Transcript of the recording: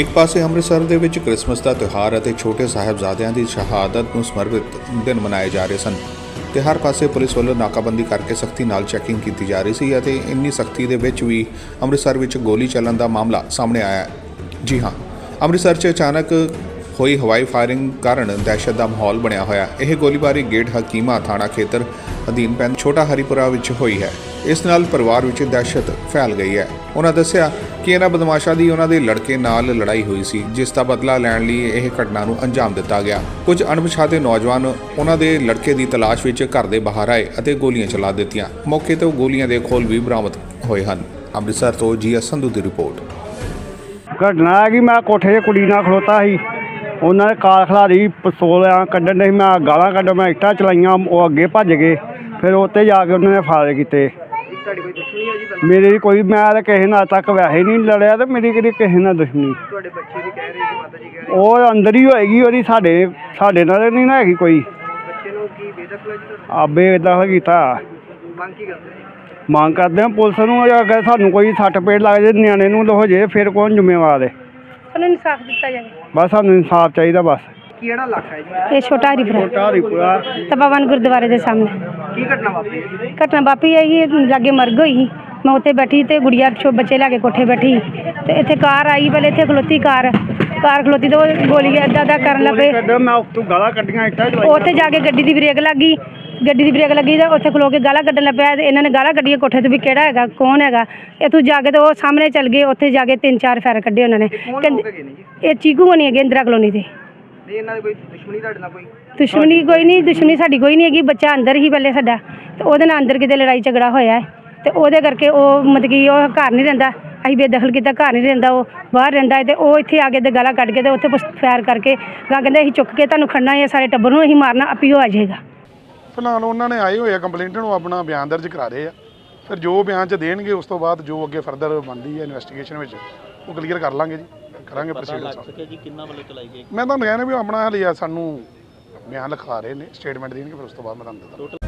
ਇੱਕ ਪਾਸੇ ਅੰਮ੍ਰਿਤਸਰ ਦੇ ਵਿੱਚ ਕ੍ਰਿਸਮਸ ਦਾ ਤਿਉਹਾਰ ਅਤੇ ਛੋਟੇ ਸਾਹਿਬਜ਼ਾਦਿਆਂ ਦੀ ਸ਼ਹਾਦਤ ਨੂੰ ਸਮਰਪਿਤ ਦਿਨ ਮਨਾਏ ਜਾ ਰਹੇ ਸਨ ਤੇ ਹਰ ਪਾਸੇ ਪੁਲਿਸ ਵੱਲੋਂ ਨਾਕਾਬੰਦੀ ਕਰਕੇ ਸਖਤੀ ਨਾਲ ਚੈਕਿੰਗ ਕੀਤੀ ਜਾ ਰਹੀ ਸੀ ਅਤੇ ਇੰਨੀ ਸਖਤੀ ਦੇ ਵਿੱਚ ਵੀ ਅੰਮ੍ਰਿਤਸਰ ਵਿੱਚ ਗੋਲੀ ਚੱਲਣ ਦਾ ਮਾਮਲਾ ਸਾਹਮਣੇ ਆਇਆ ਜੀ ਹਾਂ, ਅੰਮ੍ਰਿਤਸਰ 'ਚ ਅਚਾਨਕ ਹੋਈ ਹਵਾਈ ਫਾਇਰਿੰਗ ਕਾਰਨ ਦਹਿਸ਼ਤ ਦਾ ਮਾਹੌਲ ਬਣਿਆ ਹੋਇਆ। ਇਹ ਗੋਲੀਬਾਰੀ ਗੇਟ ਹਕੀਮਾ ਥਾਣਾ ਖੇਤਰ ਅਧੀਨ ਪੈਂਦੇ ਛੋਟਾ ਹਰੀਪੁਰਾ ਵਿੱਚ ਹੋਈ ਹੈ। ਇਸ ਨਾਲ ਪਰਿਵਾਰ ਵਿੱਚ ਦਹਿਸ਼ਤ ਫੈਲ ਗਈ ਹੈ। ਉਹਨਾਂ ਦੱਸਿਆ ਕਿ ਇਹਨਾਂ ਬਦਮਾਸ਼ਾਂ ਦੀ ਉਹਨਾਂ ਦੇ ਲੜਕੇ ਨਾਲ ਲੜਾਈ ਹੋਈ ਸੀ, ਜਿਸ ਦਾ ਬਦਲਾ ਲੈਣ ਲਈ ਇਹ ਘਟਨਾ ਨੂੰ ਅੰਜਾਮ ਦਿੱਤਾ ਗਿਆ। ਕੁਝ ਅਣਪਛਾਤੇ ਨੌਜਵਾਨ ਉਹਨਾਂ ਦੇ ਲੜਕੇ ਦੀ ਤਲਾਸ਼ ਵਿੱਚ ਘਰ ਦੇ ਬਾਹਰ ਆਏ ਅਤੇ ਗੋਲੀਆਂ ਚਲਾ ਦਿੱਤੀਆਂ। ਮੌਕੇ ਤੇ ਉਹ ਗੋਲੀਆਂ ਦੇ ਖੋਲ ਵੀ ਬਰਾਮਦ ਹੋਏ ਹਨ। ਅੰਮ੍ਰਿਤਸਰ ਤੋਂ ਜੀਐਸ ਸੰਧੂ ਦੀ ਰਿਪੋਰਟ। ਘਟਨਾ ਹੈ ਕਿ ਮੈਂ ਕੋਠੇ 'ਤੇ ਕੁੜੀ ਨਾਲ ਖਲੋਤਾ ਸੀ। ਉਹਨਾਂ ਨੇ ਕਾਰ ਖਲਾਰੀ ਪਿਸਤੌਲ ਕੱਢਣ ਦੇ ਮੈਂ ਗਾਲਾਂ ਕੱਢ ਮੈਂ ਇੱਟਾਂ ਚਲਾਈਆਂ, ਉਹ ਅੱਗੇ ਭੱਜ ਗਏ। ਫਿਰ ਉੱਤੇ ਜਾ ਕੇ ਉਹਨਾਂ ਨੇ ਫਾਇਰ ਕੀਤੇ। ਤੁਹਾਡੀ ਕੋਈ ਦੁਸ਼ਮਣੀ ਹੈ ਜੀ ਪਹਿਲਾਂ ਮੇਰੀ ਕੋਈ ਮੈਂ ਤਾਂ ਕਿਸੇ ਨਾਲ ਤੱਕ ਵੈਸੇ ਨਹੀਂ ਲੜਿਆ ਤੇ ਮੇਰੀ ਕਿਹੜੀ ਕਿਸੇ ਨਾਲ ਦੁਸ਼ਮਣੀ। ਤੁਹਾਡੇ ਬੱਚੇ ਵੀ ਕਹਿ ਰਹੇ ਸੀ ਮਾਤਾ ਜੀ ਕਹਿ ਰਹੇ ਉਹ ਅੰਦਰ ਹੀ ਹੋਏਗੀ ਉਹਦੀ ਸਾਡੇ ਸਾਡੇ ਨਾਲ ਨਹੀਂ ਨਾ ਹੈਗੀ ਕੋਈ। ਬੱਚੇ ਨੂੰ ਕੀ ਬੇਦਖਲ ਹੈ ਜੀ ਤੁਹਾਡੀ? ਆਬੇ ਇਦਾਂ ਕੀਤਾ। ਮੰਗ ਕੀ ਕਰਦੇ ਜੀ ਮੰਗ ਕਰਦੇ ਹਾਂ ਪੁਲਿਸ ਨੂੰ ਅਗਰ ਸਾਨੂੰ ਕੋਈ ਸੱਟ ਪੇਟ ਲੱਗ ਜੇ ਨਿਆਣੇ ਨੂੰ ਹੋ ਜੇ ਫਿਰ ਕੌਣ ਜ਼ਿੰਮੇਵਾਰ ਹੈ ਸਾਨੂੰ ਇਨਸਾਫ ਦਿੱਤਾ ਜਾਵੇ। ਬਸ ਸਾਨੂੰ ਇਨਸਾਫ ਚਾਹੀਦਾ ਬਸ। ਕਿਹੜਾ ਇਲਾਕਾ ਹੈ ਜੀ? ਇਹ ਛੋਟਾ ਹਰੀਪੁਰਾ। ਹਰੀਪੁਰਾ। ਤਪਾਵਨ ਗੁਰਦੁਆਰੇ ਦੇ ਸਾਹਮਣੇ। ਕੀ ਘਟਨਾ ਵਾਪਰੀ ਹੈ ਜੀ? ਘਟਨਾ ਵਾਪਰੀ ਹੈ ਕਿ ਲਾਗੇ ਮਰਗ ਹੋਈ ਸੀ। ਮੈਂ ਉੱਥੇ ਬੈਠੀ ਤੇ ਗੁੜੀਆ ਛੋ ਬੱਚੇ ਲੈ ਕੇ ਕੋਠੇ ਬੈਠੀ। ਤੇ ਇੱਥੇ ਕਾਰ ਆਈ ਪਹਿਲੇ ਇੱਥੇ ਖਲੋਤੀ ਕਾਰ। ਕਾਰ ਖਲੋਤੀ ਤੇ ਉਹ ਗੋਲੀ ਏਦਾਂ ਦਾ ਕਰਨ ਲੱਗੇ ਕੱਢ ਮੈਂ ਉੱਤੋਂ ਗਾਲਾਂ ਕੱਢੀਆਂ ਇੱਟਾਂ ਚਲਾਈਆਂ ਉੱਥੇ ਜਾ ਕੇ ਗੱਡੀ ਦੀ ਬ੍ਰੇਕ ਲੱਗੀ ਗੱਡੀ ਦੀ ਬ੍ਰੇਕ ਲੱਗੀ ਤੇ ਉੱਥੇ ਖਲੋ ਕੇ ਗਾਲਾਂ ਕੱਢਣ ਲੱਗ ਪਿਆ। ਤੇ ਇਹਨਾਂ ਨੇ ਗਾਲਾਂ ਕੱਢੀਆਂ ਕੋਠੇ ਤੇ ਵੀ ਕਿਹੜਾ ਹੈਗਾ ਕੌਣ ਹੈਗਾ। ਇਹ ਤੂੰ ਜਾ ਕੇ ਤੇ ਉਹ ਸਾਹਮਣੇ ਚੱਲ ਗਏ ਉੱਥੇ ਜਾ ਕੇ ਤਿੰਨ ਚਾਰ ਫੈਰ ਕੱਢੇ ਉਹਨਾਂ ਨੇ। ਕੌਣ ਲੋਕ ਕਹਿੰਦੇ ਹੈਗੇ ਨੇ ਜੀ? ਇਹ ਚੀਕੂ ਬਣੀ ਹੈਗੇ ਇੰਦਰਾ ਕਲੋਨੀ ਦੇ। ਨਹੀਂ ਇਹਨਾਂ ਦੀ ਕੋਈ ਦੁਸ਼ਮਣੀ ਤੁਹਾਡੇ ਨਾਲ ਕੋਈ? ਦੁਸ਼ਮਣੀ ਕੋਈ ਨਹੀਂ ਦੁਸ਼ਮਣੀ ਸਾਡੀ ਕੋਈ ਨਹੀਂ ਹੈਗੀ ਬੱਚਾ ਅੰਦਰ ਹੀ ਪਹਿਲੇ ਸਾਡਾ ਤੇ ਉਹਦੇ ਨਾਲ ਅੰਦਰ ਕਿਤੇ ਲੜਾਈ ਝਗੜਾ ਹੋਇਆ ਹੈ ਤੇ ਉਹਦੇ ਕਰਕੇ ਉਹ ਮਤਲਬ ਕਿ ਉਹ ਘਰ ਨਹੀਂ ਰਹਿੰਦਾ ਅਸੀਂ ਬੇਦਖਲ ਕੀਤਾ ਘਰ ਨਹੀਂ ਰਹਿੰਦਾ ਉਹ ਬਾਹਰ ਰਹਿੰਦਾ ਹੈ ਤੇ ਉਹ ਇੱਥੇ ਆ ਕੇ ਤੇ ਗਾਲਾਂ ਕੱਢ ਕੇ ਤੇ ਉੱਥੇ ਪੁਸ- ਫਾਇਰ ਕਰਕੇ ਗਾ ਕਹਿੰਦੇ ਅਸੀਂ ਚੁੱਕ ਕੇ ਤੁਹਾਨੂੰ ਖੜਨਾ ਹੈ ਸਾਰੇ ਟੱਬਰ ਨੂੰ ਅਸੀਂ ਮਾਰਨਾ ਆਪੀ ਹੋ ਆ ਜਾਏਗਾ। ਫਿਲਹਾਲ ਉਹਨਾਂ ਨੇ ਆਏ ਹੋਏ ਆ ਕੰਪਲੇਂਟ ਨੂੰ ਆਪਣਾ ਬਿਆਨ ਦਰਜ ਕਰਾ ਰਹੇ ਆ। ਫਿਰ ਜੋ ਬਿਆਨ ਚ ਦੇਣਗੇ ਉਸ ਤੋਂ ਬਾਅਦ ਜੋ ਅੱਗੇ ਫਰਦਰ ਬਣਦੀ ਹੈ ਇਨਵੈਸਟੀਗੇਸ਼ਨ ਵਿੱਚ ਉਹ ਕਲੀਅਰ ਕਰ ਲਾਂਗੇ ਜੀ। ਕਰਾਂਗੇ ਪ੍ਰੋਸੀਡਰ ਸਕਿਆ ਜੀ ਕਿੰਨਾ ਵੱਲੋਂ ਚਲਾਈ ਗਈ ਮੈਂ ਤੁਹਾਨੂੰ ਕਹਿੰਦਾ ਵੀ ਆਪਣਾ ਹਾਲੇ ਸਾਨੂੰ ਬਿਆਨ ਲਿਖਾ ਰਹੇ ਨੇ ਸਟੇਟਮੈਂਟ ਦੇਣਗੇ ਫਿਰ ਉਸ ਤੋਂ ਬਾਅਦ ਮੈਂ ਤੁਹਾਨੂੰ ਦੱਸਦਾ।